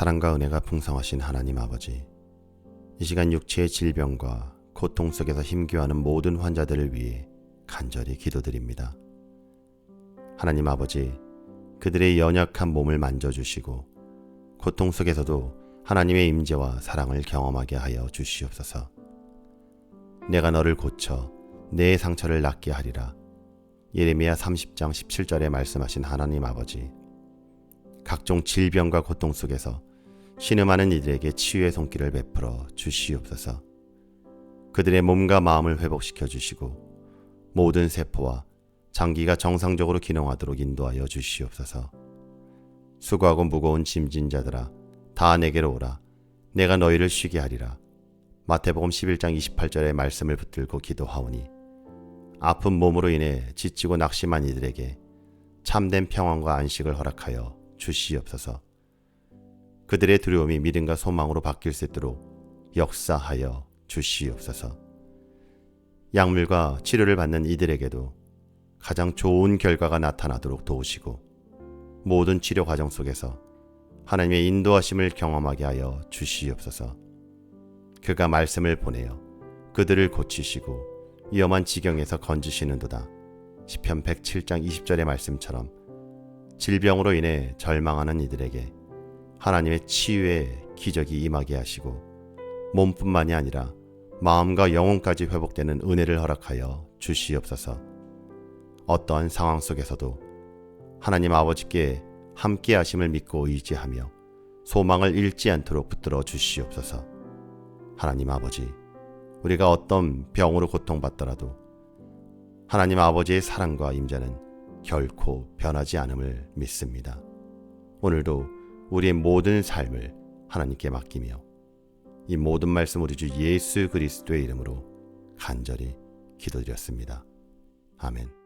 사랑과 은혜가 풍성하신 하나님 아버지, 이 시간 육체의 질병과 고통 속에서 힘겨워하는 모든 환자들을 위해 간절히 기도드립니다. 하나님 아버지, 그들의 연약한 몸을 만져주시고 고통 속에서도 하나님의 임재와 사랑을 경험하게 하여 주시옵소서. 내가 너를 고쳐 내 상처를 낫게 하리라. 예레미야 30장 17절에 말씀하신 하나님 아버지. 각종 질병과 고통 속에서 신음하는 이들에게 치유의 손길을 베풀어 주시옵소서. 그들의 몸과 마음을 회복시켜 주시고 모든 세포와 장기가 정상적으로 기능하도록 인도하여 주시옵소서. 수고하고 무거운 짐진 자들아 다 내게로 오라 내가 너희를 쉬게 하리라. 마태복음 11장 28절의 말씀을 붙들고 기도하오니 아픈 몸으로 인해 지치고 낙심한 이들에게 참된 평안과 안식을 허락하여 주시옵소서. 그들의 두려움이 믿음과 소망으로 바뀔 수 있도록 역사하여 주시옵소서. 약물과 치료를 받는 이들에게도 가장 좋은 결과가 나타나도록 도우시고 모든 치료 과정 속에서 하나님의 인도하심을 경험하게 하여 주시옵소서. 그가 말씀을 보내어 그들을 고치시고 위험한 지경에서 건지시는도다. 시편 107장 20절의 말씀처럼 질병으로 인해 절망하는 이들에게 하나님의 치유의 기적이 임하게 하시고 몸뿐만이 아니라 마음과 영혼까지 회복되는 은혜를 허락하여 주시옵소서. 어떠한 상황 속에서도 하나님 아버지께 함께 하심을 믿고 의지하며 소망을 잃지 않도록 붙들어 주시옵소서. 하나님 아버지, 우리가 어떤 병으로 고통받더라도 하나님 아버지의 사랑과 임재는 결코 변하지 않음을 믿습니다. 오늘도 우리의 모든 삶을 하나님께 맡기며 이 모든 말씀 우리 주 예수 그리스도의 이름으로 간절히 기도드렸습니다. 아멘.